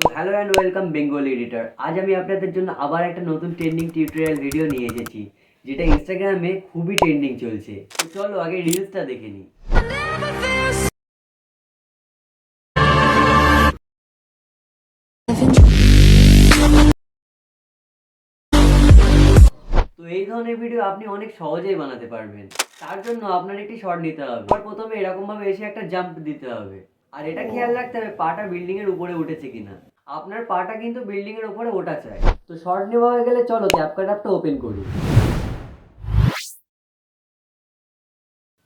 তো hello and welcome Bengali editor আজ আমি আপনাদের জন্য আবার একটা নতুন ট্রেন্ডিং টিউটোরিয়াল ভিডিও নিয়ে এসেছি, যেটা ইনস্টাগ্রামে খুবই ট্রেন্ডিং চলছে। চলো আগে রিলসটা দেখে নিই। তো এই ধরনের ভিডিও আপনি অনেক সহজেই বানাতে পারবেন। তার জন্য আপনার একটি শট নিতে হবে। প্রথমে এরকম ভাবে এসে একটা জাম্প দিতে হবে। আর এটা খেয়াল রাখতে হবে, পাটা বিল্ডিং এর উপরে উঠেছে কিনা। আপনার পাটা কিন্তু বিল্ডিং এর উপরে ওঠা চাই। তো শর্ট নেওয়া হয়ে গেলে চলো ক্যাপকাট অ্যাপটা ওপেন করি।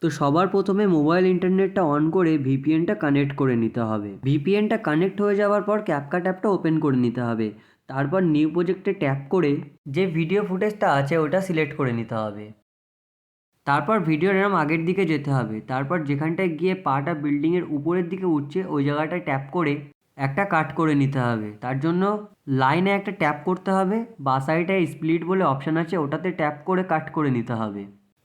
তো সবার প্রথমে মোবাইল ইন্টারনেটটা অন করে ভিপিএনটা কানেক্ট করে নিতে হবে। ভিপিএনটা কানেক্ট হয়ে যাওয়ার পর ক্যাপকাট অ্যাপটা ওপেন করে নিতে হবে। তারপর নিউ প্রজেক্টে ট্যাপ করে যে ভিডিও ফুটেজটা আছে, ওটা সিলেক্ট করে নিতে হবে। তারপর ভিডিওর এরম আগের দিকে যেতে হবে। তারপর যেখানটায় গিয়ে পাটা বিল্ডিংয়ের উপরের দিকে উঠছে, ওই জায়গাটায় ট্যাপ করে একটা কাট করে নিতে হবে। তার জন্য লাইনে একটা ট্যাপ করতে হবে, বা সাইডে স্প্লিট বলে অপশান আছে, ওটাতে ট্যাপ করে কাট করে নিতে হবে।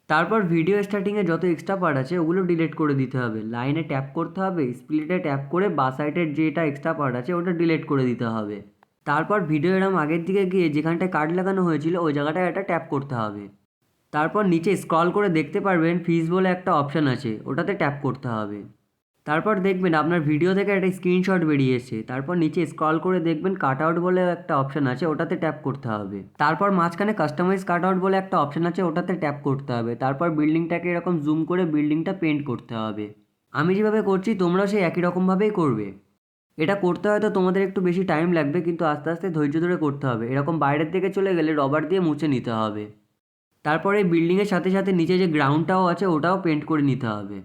তারপর ভিডিও স্টার্টিংয়ে যত এক্সট্রা পার্ট আছে, ওগুলো ডিলিট করে দিতে হবে। লাইনে ট্যাপ করতে হবে স্প্লিটে ট্যাপ করে, বা সাইডের যেটা এক্সট্রা পার্ট আছে, ওটা ডিলিট করে দিতে হবে। তারপর ভিডিও এরম আগের দিকে গিয়ে যেখানটায় কাট লাগানো হয়েছিল, ওই জায়গাটায় একটা ট্যাপ করতে হবে। তারপর নিচে স্ক্রল করে দেখতে পারবেন ফিজ বলে একটা অপশান আছে, ওটাতে ট্যাপ করতে হবে। তারপর দেখবেন আপনার ভিডিও থেকে একটা স্ক্রিনশট বেরিয়েছে, তারপর নিচে স্ক্রল করে দেখবেন কাট আউট বলে একটা অপশান আছে, ওটাতে ট্যাপ করতে হবে। তারপর মাঝখানে কাস্টমাইজ কাট আউট বলে একটা অপশান আছে, ওটাতে ট্যাপ করতে হবে। তারপর বিল্ডিংটাকে এরকম জুম করে বিল্ডিংটা পেন্ট করতে হবে। আমি যেভাবে করছি, তোমরাও সেই একই রকমভাবেই করবে। এটা করতে হয়তো তোমাদের একটু বেশি টাইম লাগবে, কিন্তু আস্তে আস্তে ধৈর্য ধরে করতে হবে। এরকম বাইরের দিকে চলে গেলে রবার দিয়ে মুছে নিতে হবে। তারপরে বিল্ডিংয়ের সাথে সাথে নিচে যে গ্রাউন্ডটাও আছে, ওটাও পেন্ট করে নিতে হবে।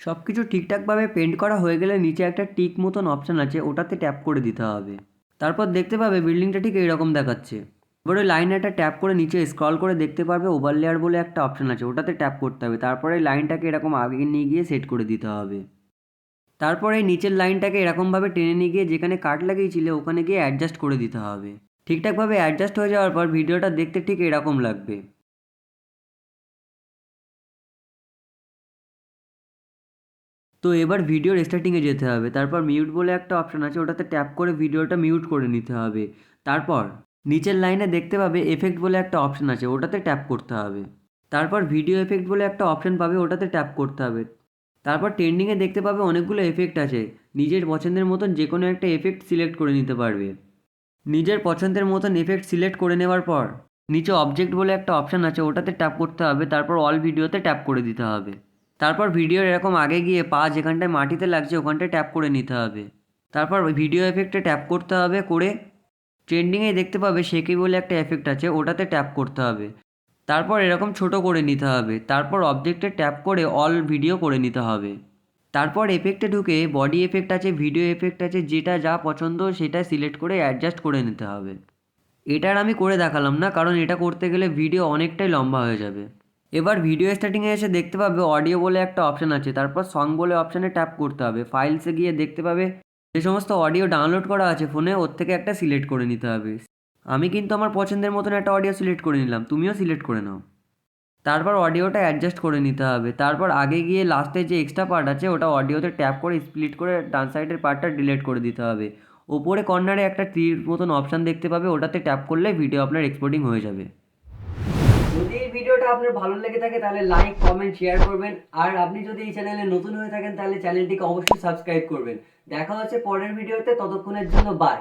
সব কিছু ঠিকঠাকভাবে পেন্ট করা হয়ে গেলে নিচে একটা টিক মতন অপশান আছে, ওটাতে ট্যাপ করে দিতে হবে। তারপর দেখতে পাবে বিল্ডিংটা ঠিক এইরকম দেখাচ্ছে। এবারে লাইনে একটা ট্যাপ করে নিচে স্ক্রল করে দেখতে পারবে ওভার লেয়ার বলে একটা অপশান আছে, ওটাতে ট্যাপ করতে হবে। তারপরে লাইনটাকে এরকম আগে নিয়ে গিয়ে সেট করে দিতে হবে। তারপরে নিচের লাইনটাকে এরকমভাবে টেনে নিয়ে গিয়ে যেখানে কাট লাগিয়েছিলে, ওখানে গিয়ে অ্যাডজাস্ট করে দিতে হবে। ঠিকঠাকভাবে অ্যাডজাস্ট হয়ে যাওয়ার পর ভিডিওটা দেখতে ঠিক এরকম লাগবে। তো এবার ভিডিওর স্টার্টিংয়ে যেতে হবে। তারপর মিউট বলে একটা অপশান আছে, ওটাতে ট্যাপ করে ভিডিওটা মিউট করে নিতে হবে। তারপর নিচের লাইনে দেখতে পাবে এফেক্ট বলে একটা অপশান আছে, ওটাতে ট্যাপ করতে হবে। তারপর ভিডিও এফেক্ট বলে একটা অপশান পাবে, ওটাতে ট্যাপ করতে হবে। তারপর ট্রেন্ডিংয়ে দেখতে পাবে অনেকগুলো এফেক্ট আছে, নিজের পছন্দের মতন যে কোনো একটা এফেক্ট সিলেক্ট করে নিতে পারবে। নিজের পছন্দের মতন এফেক্ট সিলেক্ট করে নেওয়ার পর, নিচে অবজেক্ট বলে একটা অপশান আছে, ওটাতে ট্যাপ করতে হবে, তারপর অল ভিডিওতে ট্যাপ করে দিতে হবে। তারপর ভিডিওর এরকম আগে গিয়ে পা যেখানটায় মাটিতে লাগছে ওখানটায় ট্যাপ করে নিতে হবে। তারপর ভিডিও এফেক্টে ট্যাপ করতে হবে করে ট্রেন্ডিংয়ে দেখতে পাবে সেকি বলে একটা এফেক্ট আছে, ওটাতে ট্যাপ করতে হবে। তারপর এরকম ছোট করে নিতে হবে, তারপর অবজেক্টে ট্যাপ করে অল ভিডিও করে নিতে হবে। তারপর এফেক্টে ঢুকে বডি এফেক্ট আছে ভিডিও এফেক্ট আছে, যেটা যা পছন্দ সেটা সিলেক্ট করে অ্যাডজাস্ট করে নিতে হবে। এটার আমি করে দেখালাম না, কারণ এটা করতে গেলে ভিডিও অনেকটাই লম্বা হয়ে যাবে। এবার ভিডিও স্টার্টিংয়ে এসে দেখতে পাবে অডিও বলে একটা অপশান আছে, তারপর সং বলে অপশানে ট্যাপ করতে হবে। ফাইলসে গিয়ে দেখতে পাবে যে সমস্ত অডিও ডাউনলোড করা আছে ফোনে ওর থেকে একটা সিলেক্ট করে নিতে হবে। আমি কিন্তু আমার পছন্দের মতন একটা অডিও সিলেক্ট করে নিলাম, তুমিও সিলেক্ট করে নাও। তারপর অডিওটা অ্যাডজাস্ট করে নিতে হবে। তারপর আগে গিয়ে লাস্টে যে এক্সট্রা পার্ট আছে, ওটা অডিওতে ট্যাপ করে স্প্লিট করে ডান সাইডের পার্টটা ডিলিট করে দিতে হবে। ওপরে কর্নারে একটা তীর মতন অপশান দেখতে পাবে, ওটাতে ট্যাপ করলে ভিডিও আপনার এক্সপোর্টিং হয়ে যাবে। ভিডিওটা আপনার ভালো লেগে থাকে তাহলে লাইক কমেন্ট শেয়ার করবেন। আর আপনি যদি এই চ্যানেলে নতুন হয়ে থাকেন তাহলে চ্যানেলটিকে অবশ্যই সাবস্ক্রাইব করবেন। দেখা হচ্ছে পরের ভিডিওতে, ততক্ষণের জন্য বাই